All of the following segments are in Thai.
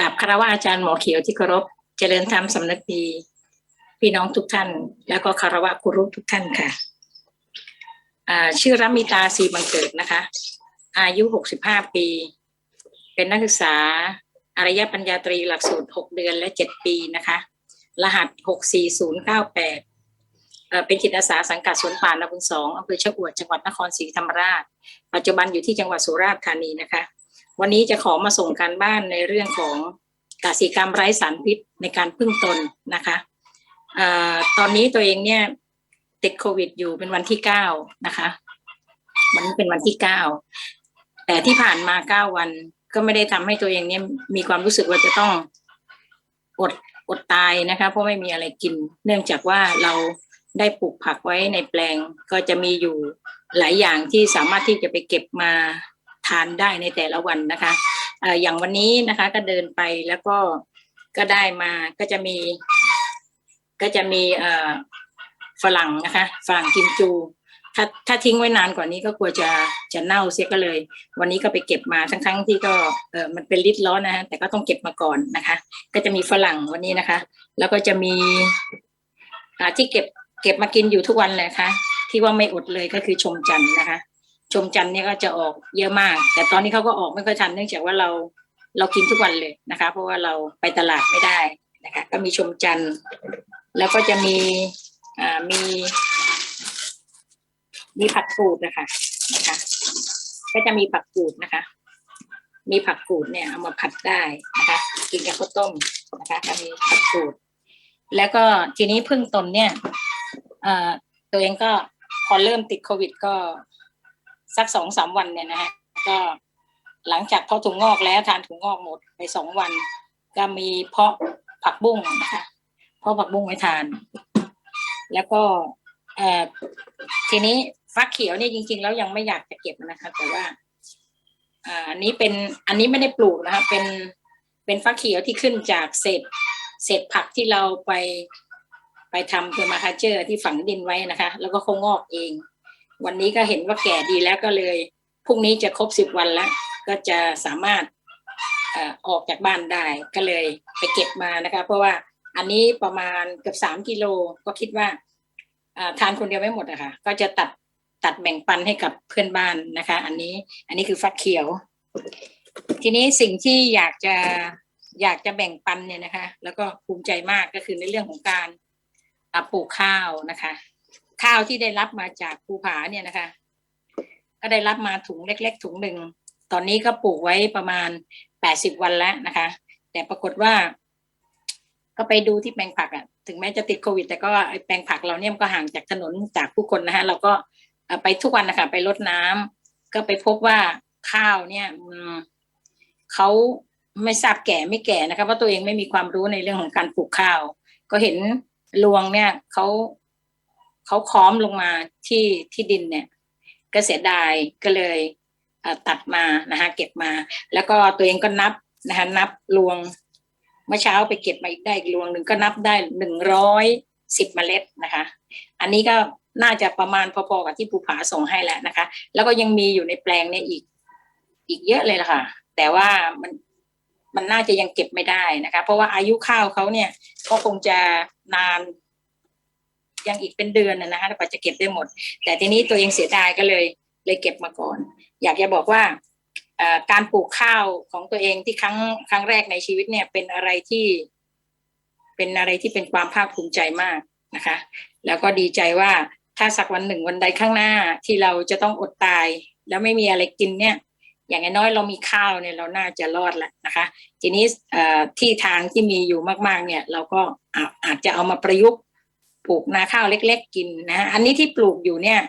กราบคารวะอาจารย์หมอเขียวที่เคารพ เจริญธรรมสำนึกดี พี่น้องทุกท่าน แล้วก็คารวะครูทุกท่านค่ะ ชื่อรัมมิตาสีบังเกิดนะคะ อายุหกสิบห้าปี เป็นนักศึกษาอารยปัญญาตรีหลักสูตรหกเดือนและเจ็ดปีนะคะ รหัสหกสี่ศูนย์เปดเป็นจิตอาสาสังกัดสวนป่านาบุญสองอำเภอชะอวดจังหวัดนครศรีธรรมราช ปัจจุบันอยู่ที่จังหวัดสุราษฎร์ธานีนะคะ วันนี้จะขอมาส่งการบ้านในเรื่องของกสิกรรมไร้สารพิษในการพึ่งตนนะคะอตอนนี้ตัวเองเนี่ยติดโควิดอยู่เป็นวันที่เก้านะคะวันเป็นวันที่เก้าแต่ที่ผ่านมาเก้าวันก็ไม่ได้ทำให้ตัวเองเนี่ยมีความรู้สึกว่าจะต้องอดอดตายนะคะ เพราะไม่มีอะไรกิน เนื่องจากว่าเราได้ปลูกผักไว้ในแปลงก็จะมีอยู่หลายอย่างที่สามารถที่จะไปเก็บมา ทานได้ในแต่ละวันนะคะอย่างวันนี้นะคะก็เดินไปแล้วก็ก็ได้มาก็จะมี ก็จะมีฝรั่งนะคะฝรั่งกิมจู ถ้าถ้าทิ้งไว้นานกว่านี้ก็กลัวจะจะเน่าเสียก็เลย วันนี้ก็ไปเก็บมาทั้งทั้งที่ก็เออมันเป็นลิตรร้อนนะฮะแต่ก็ต้องเก็บมาก่อนนะคะ ก็จะมีฝรั่งวันนี้นะคะ แล้วก็จะมีอ่าที่เก็บเก็บมากินอยู่ทุกวันเลยคะะที่ว่าไม่อดเลยก็คือชมจันทร์นะคะ ชมจันทร์เนี่ยก็จะออกเยอะมาก แต่ตอนนี้เขาก็ออกไม่ค่อยทันเนื่องจากว่าเราเรากินทุกวันเลยนะคะ เพราะว่าเราไปตลาดไม่ได้นะคะ ก็มีชมจันทร์แล้วก็จะมีอ่ามี มีผักกูดนะคะนะคะ ก็จะมีผักกูดนะคะ มีผักกูดเนี่ยเอามาผัดได้นะคะ กินกับข้าวต้มนะคะ ก็มีผักกูด แล้วก็ทีนี้พึ่งตนเนี่ยตัวเองก็พอเริ่มติดโควิดก็ สักสองสามวันเนี่ยนะฮะก็หลังจากเพาะถุงงอกแล้วทานถุงงอกหมดไปสองวัน ก็มีเพาะผักบุ้งนะคะเพาะผักบุ้งไว้ทาน แล้วก็เอ่อทีนี้ฟักเขียวเนี่ยจริง ๆ แล้วยังไม่อยากจะเก็บนะคะ แต่ว่าอ่าอันนี้เป็นอันนี้ไม่ได้ปลูกนะคะเป็นเป็นฟักเขียวที่ขึ้นจากเศษเศษผักที่เราไปไปทำเพอร์มาคาเจอร์ที่ฝังดินไว้นะคะ แล้วก็คงงอกเอง วันนี้ก็เห็นว่าแก่ดีแล้วก็เลยพรุ่งนี้จะครบสิบวันแล้ว ก็จะสามารถออกจากบ้านได้ก็เลยไปเก็บมานะคะเพราะว่าอันนี้ประมาณเกือบสามกิโลก็คิดว่าทานคนเดียวไม่หมดอะคะ่ะก็จะตัดตัดแบ่งปันให้กับเพื่อนบ้านนะคะ อันนี้อันนี้คือฟักเขียว ทีนี้สิ่งที่อยากจะอยากจะแบ่งปันเนี่ยนะคะ แล้วก็ภูมิใจมากก็คือในเรื่องของการปลูกข้าวนะคะ ข้าวที่ได้รับมาจากภูผาเนี่ยนะคะ ก็ได้รับมาถุงเล็ก ๆ ถุงหนึ่งตอนนี้ก็ปลูกไว้ประมาณแปดสิบวันแล้วนะคะ แต่ปรากฏว่า ก็ไปดูที่แปลงผักอะถึงแม้จะติดโควิด แต่ก็แปลงผักเราเนี่ยก็ห่างจากถนนจากผู้คนนะฮะเราก็ไปทุกวันนะคะไปรดน้ำก็ไปพบว่าข้าวเนี่ยเขาไม่ทราบแก่ไม่แก่นะคะเพราะตัวเองไม่มีความรู้ในเรื่องของการปลูกข้าว ก็เห็นรวงเนี่ยเขา เขาค้อมลงมาที่ที่ดินเนี่ยก็เสียดายก็เลยตัดมานะคะเก็บมา แล้วก็ตัวเองก็นับนะคะนับรวงเมื่อเช้าไปเก็บมาอีกได้อีกรวงหนึ่งก็นับได้หนึ่งร้อยสิบเมล็ดนะคะ อันนี้ก็น่าจะประมาณพอๆกับที่ภูผาส่งให้แล้วนะคะ แล้วก็ยังมีอยู่ในแปลงเนี่ยอีกอีกเยอะเลยล่ะค่ะ แต่ว่ามันมันน่าจะยังเก็บไม่ได้นะคะ เพราะว่าอายุข้าวเขาเนี่ยก็คงจะนาน ยังอีกเป็นเดือนนะคะกว่าจะเก็บได้หมด แต่ทีนี้ตัวเองเสียดายก็เลยเลยเก็บมาก่อน อยากจะบอกว่าการปลูกข้าวของตัวเองที่ครั้งครั้งแรกในชีวิตเนี่ยเป็นอะไรที่เป็นอะไรที่เป็นความภาคภูมิใจมากนะคะ แล้วก็ดีใจว่าถ้าสักวันหนึ่งวันใดข้างหน้าที่เราจะต้องอดตาย แล้วไม่มีอะไรกินเนี่ย อย่างน้อยเรามีข้าวเนี่ยเราน่าจะรอดแหละนะคะ ทีนี้ที่ทางที่มีอยู่มากๆเนี่ย เราก็อาจจะเอามาประยุกต์ ปลูกนาข้าวเล็ก ๆ กินนะอันนี้ที่ปลูกอยู่เนี่ย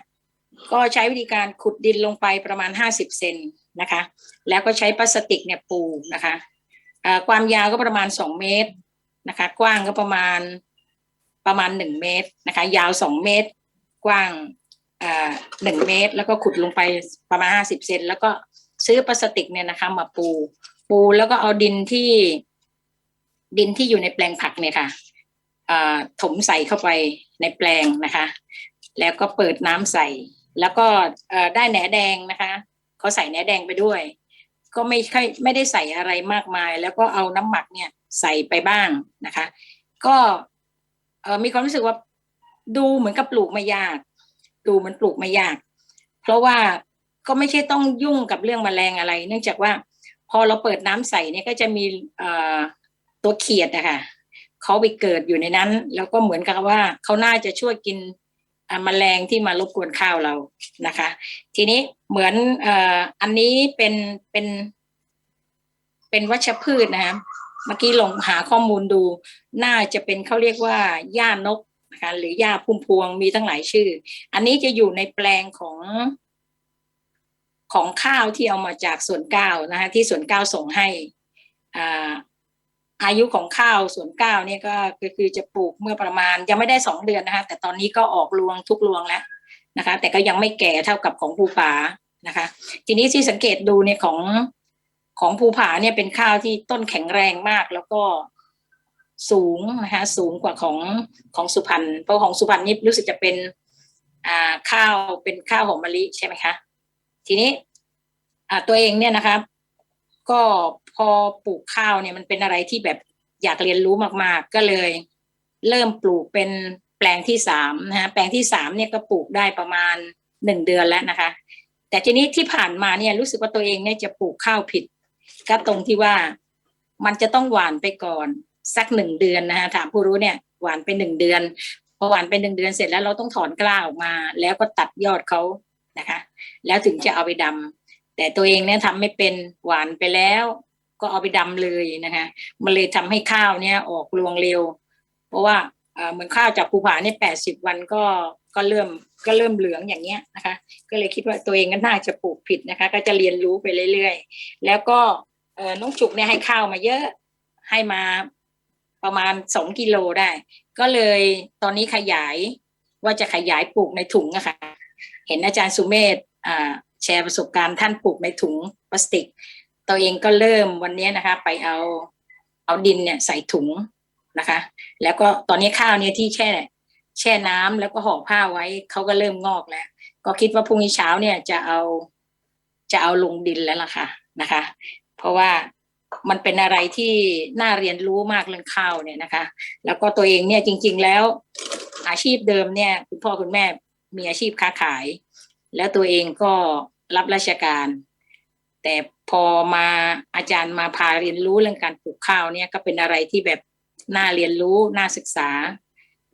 ก็ใช้วิธีการขุดดินลงไปประมาณห้าสิบเซนนะคะ แล้วก็ใช้พลาสติกเนี่ยปูนะคะความยาวก็ประมาณสองเมตรนะคะ กว้างก็ประมาณประมาณหนึ่งเมตรนะคะ ยาวสองเมตร กว้างหนึ่งเมตร แล้วก็ขุดลงไปประมาณห้าสิบเซนแล้วก็ซื้อพลาสติกเนี่ยนะคะ มาปู ปูแล้วก็เอาดินที่ดินที่อยู่ในแปลงผักเนี่ยค่ะ ถมใส่เข้าไปในแปลงนะคะ แล้วก็เปิดน้ำใส่ แล้วก็ได้แหนแดงนะคะเขาใส่แหนแดงไปด้วย ก็ไม่ค่อยไม่ได้ใส่อะไรมากมาย แล้วก็เอาน้ำหมักเนี่ยใส่ไปบ้างนะคะ ก็มีความรู้สึกว่าดูเหมือนกับปลูกไม่ยาก ดูเหมันปลูกไม่ยาก เพราะว่าก็ไม่ใช่ต้องยุ่งกับเรื่องแมลงอะไร เนื่องจากว่าพอเราเปิดน้ำใส่เนี่ยก็จะมีตัวเขียดนะคะ เขาไปเกิดอยู่ในนั้น แล้วก็เหมือนกับว่าเขาน่าจะช่วยกินอ่าแมลงที่มารบกวนข้าวเรานะคะ ทีนี้เหมือนออันนี้เป็นเป็น เป็นวัชพืชนะคะเมื่อกี้ลงหาข้อมูลดู น่าจะเป็นเขาเรียกว่าหญ้านกนะคะหรือหญ้าพุ่มพวงมีตั้งหลายชื่อ อันนี้จะอยู่ในแปลงของของข้าวที่เอามาจากสวนเก้านะคะที่สวนเก้าส่งให้ อายุของข้าวสวนก้าวเนี่ยก็คือจะปลูกเมื่อประมาณยังไม่ได้สองเดือนนะคะ แต่ตอนนี้ก็ออกรวงทุกรวงแล้วนะคะ แต่ก็ยังไม่แก่เท่ากับของภูผานะคะ ทีนี้ที่สังเกตดูเนี่ยของของภูผาเนี่ยเป็นข้าวที่ต้นแข็งแรงมากแล้วก็สูงนะคะสูงกว่าของของสุพรรณเพราะของสุพรรณนี่รู้สึกจะเป็นอ่าข้าวเป็นข้าวหอมมะลิใช่ไหมคะ ทีนี้อ่าตัวเองเนี่ยนะครับ ก็พอปลูกข้าวเนี่ยมันเป็นอะไรที่แบบอยากเรียนรู้มากๆ ก็เลย เริ่มปลูกเป็นแปลงที่สามนะฮะแปลงที่สามเนี่ยก็ปลูกได้ประมาณหนึ่งเดือนแล้วนะคะ แต่ทีนี้ที่ผ่านมาเนี่ยรู้สึกว่าตัวเองเนี่ยจะปลูกข้าวผิด ก็ตรงที่ว่ามันจะต้องหวานไปก่อนสักหนึ่งเดือนนะฮะถามผู้รู้เนี่ยหว่านไปหนึ่งเดือนพอหวานไปหนึ่งเดือนเสร็จแล้วเราต้องถอนกล้าออกมา แล้วก็ตัดยอดเขานะคะ แล้วถึงจะเอาไปดำ แต่ตัวเองเนี่ยทำไม่เป็นหวานไปแล้ว ก็เอาไปดำเลยนะคะมันเลยทำให้ข้าวเนี่ยออกรวงเร็ว เพราะว่าเหมือนข้าวจากภูผาเนี่ยแปดสิบวันก็ก็เริ่มก็เริ่มเหลืองอย่างเงี้ยนะคะ ก็เลยคิดว่าตัวเองก็น่าจะปลูกผิดนะคะ ก็จะเรียนรู้ไปเรื่อยๆ แล้วก็น้องจุกเนี่ยให้ข้าวมาเยอะให้มาประมาณสองกิโลได้ ก็เลยตอนนี้ขยายว่าจะขยายปลูกในถุงอะคะเห็นอาจารย์สุเมธอ่า แชร์ประสบการณ์ท่านปลูกในถุงพลาสติก ตัวเองก็เริ่มวันนี้นะคะ ไปเอาเอาดินเนี่ยใส่ถุงนะคะ แล้วก็ตอนนี้ข้าวเนี่ยที่แช่แช่น้ำแล้วก็ห่อผ้าไว้เขาก็เริ่มงอกแล้ว ก็คิดว่าพรุ่งนี้เช้าเนี่ยจะเอาจะเอาลงดินแล้วล่ะค่ะนะคะ เพราะว่ามันเป็นอะไรที่น่าเรียนรู้มากเรื่องข้าวเนี่ยนะคะ แล้วก็ตัวเองเนี่ยจริง ๆ แล้ว อาชีพเดิมเนี่ย คุณพ่อคุณแม่มีอาชีพค้าขาย แล้วตัวเองก็ รับราชการ แต่พอมาอาจารย์มาพาเรียนรู้เรื่องการปลูกข้าวเนี่ยก็เป็นอะไรที่แบบน่าเรียนรู้น่าศึกษา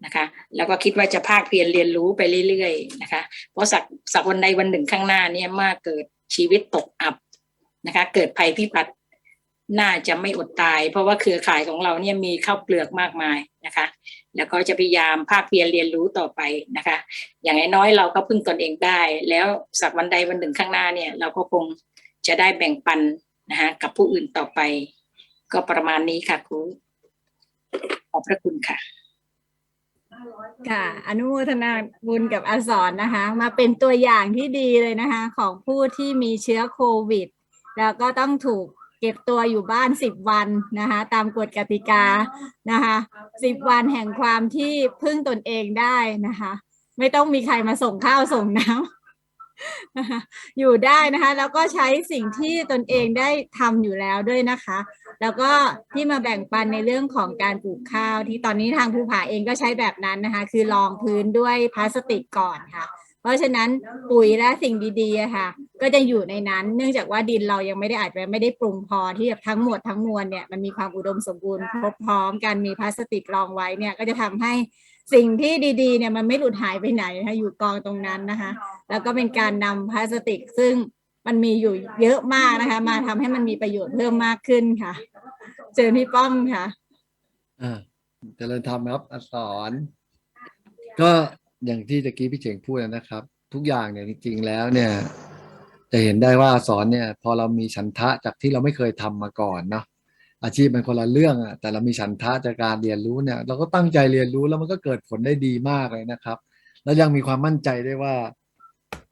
นะคะ แล้วก็คิดว่าจะภาคเพียรเรียนรู้ไปเรื่อยๆนะคะ เพราะสักสักวันใดวันหนึ่งข้างหน้าเนี่ยมาเกิดชีวิตตกอับนะคะ เกิดภัยพิบัติน่าจะไม่อดตาย เพราะว่าเครือข่ายของเราเนี่ยมีข้าวเปลือกมากมายนะคะ แล้วก็จะพยายามภาคเพียรเรียนรู้ต่อไปนะคะ อย่างน้อยๆเราก็พึ่งตนเองได้ แล้วสักวันใดวันหนึ่งข้างหน้าเนี่ยเราก็คงจะได้แบ่งปันนะคะกับผู้อื่นต่อไป ก็ประมาณนี้ค่ะครูขอบพระคุณค่ะค่ะอนุโมทนาบุญกับอาสอนนะคะ มาเป็นตัวอย่างที่ดีเลยนะคะ ของผู้ที่มีเชื้อโควิด แล้วก็ต้องถูก เก็บตัวอยู่บ้านสิบวันนะคะตามกฎกติกานะคะสิบวันแห่งความที่พึ่งตนเองได้นะคะ ไม่ต้องมีใครมาส่งข้าวส่งน้ำอยู่ได้นะคะ แล้วก็ใช้สิ่งที่ตนเองได้ทำอยู่แล้วด้วยนะคะ แล้วก็ที่มาแบ่งปันในเรื่องของการปลูกข้าวที่ตอนนี้ทางภูผาเองก็ใช้แบบนั้นนะคะ คือรองพื้นด้วยพลาสติกก่อนค่ะ ราะฉะนั้นปุ๋ยและสิ่งดีๆค่ะ ก็จะอยู่ในนั้น เนื่องจากว่าดินเรายังไม่ได้อาจจะไม่ได้ปรุงพอที่แบบทั้งหมดทั้งมวลเนี่ยมันมีความอุดมสมบูรณ์ครบพร้อมกันมีพลาสติกรองไว้เนี่ยก็จะทำให้สิ่งที่ดีๆเนี่ยมันไม่หลุดหายไปไหนนะคะอยู่กองตรงนั้นนะคะ แล้วก็เป็นการนำพลาสติกซึ่งมันมีอยู่เยอะมากนะคะ มาทำให้มันมีประโยชน์เพิ่มมากขึ้นค่ะ เจอพี่ป้อมค่ะอ่าเจริญธรรมครับอักษรก็ อย่างที่ตะกี้พี่เจ๋งพูดนะครับ ทุกอย่างเนี่ยจริงๆแล้วเนี่ย จะเห็นได้ว่าอักษรเนี่ย พอเรามีฉันทะจากที่เราไม่เคยทำมาก่อนเนาะอาชีพมันคนละเรื่องอะแต่เรามีฉันทะจากการเรียนรู้เนี่ย เราก็ตั้งใจเรียนรู้แล้วมันก็เกิดผลได้ดีมากเลยนะครับ แล้วยังมีความมั่นใจได้วยว่า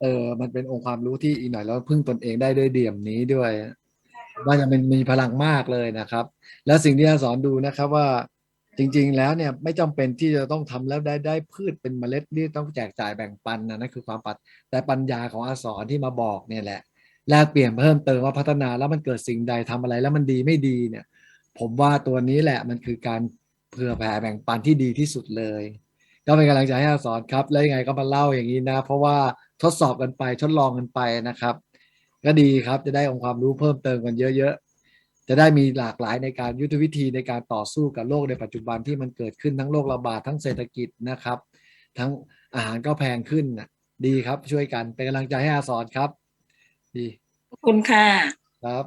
เออมันเป็นองค์ความรู้ที่อีกหน่อยแล้วพึ่งตนเองได้ด้วยเดี่ยมนี้ด้วยว่าจะเป็นมีพลังมากเลยนะครับ แล้วสิ่งที่อาสอนดูนะครับว่า จริง ๆ แล้วเนี่ยไม่จำเป็นที่จะต้องทำแล้วได้ได้พืชเป็นเมล็ดที่ต้องแจกจ่ายแบ่งปันนะนั่นคือความปัดแต่ปัญญาของอาสอนที่มาบอกเนี่ยแหละแลกเปลี่ยนเพิ่มเติมว่าพัฒนาแล้วมันเกิดสิ่งใดทำอะไรแล้วมันดีไม่ดีเนี่ย ผมว่าตัวนี้แหละมันคือการเผื่อแผ่แบ่งปันที่ดีที่สุดเลย ก็เป็นกำลังใจให้อาสอนครับ แล้วยังไงก็มาเล่าอย่างนี้นะ เพราะว่าทดสอบกันไปทดลองกันไปนะครับ ก็ดีครับจะได้องค์ความรู้เพิ่มเติมกันเยอะ จะได้มีหลากหลายในการยุทธวิธีในการต่อสู้กับโลกในปัจจุบันที่มันเกิดขึ้นทั้งโรคระบาดทั้งเศรษฐกิจนะครับ ทั้งอาหารก็แพงขึ้นนะดีครับช่วยกันเป็นกำลังใจให้อาสอนครับ ดีขอบคุณค่ะครับ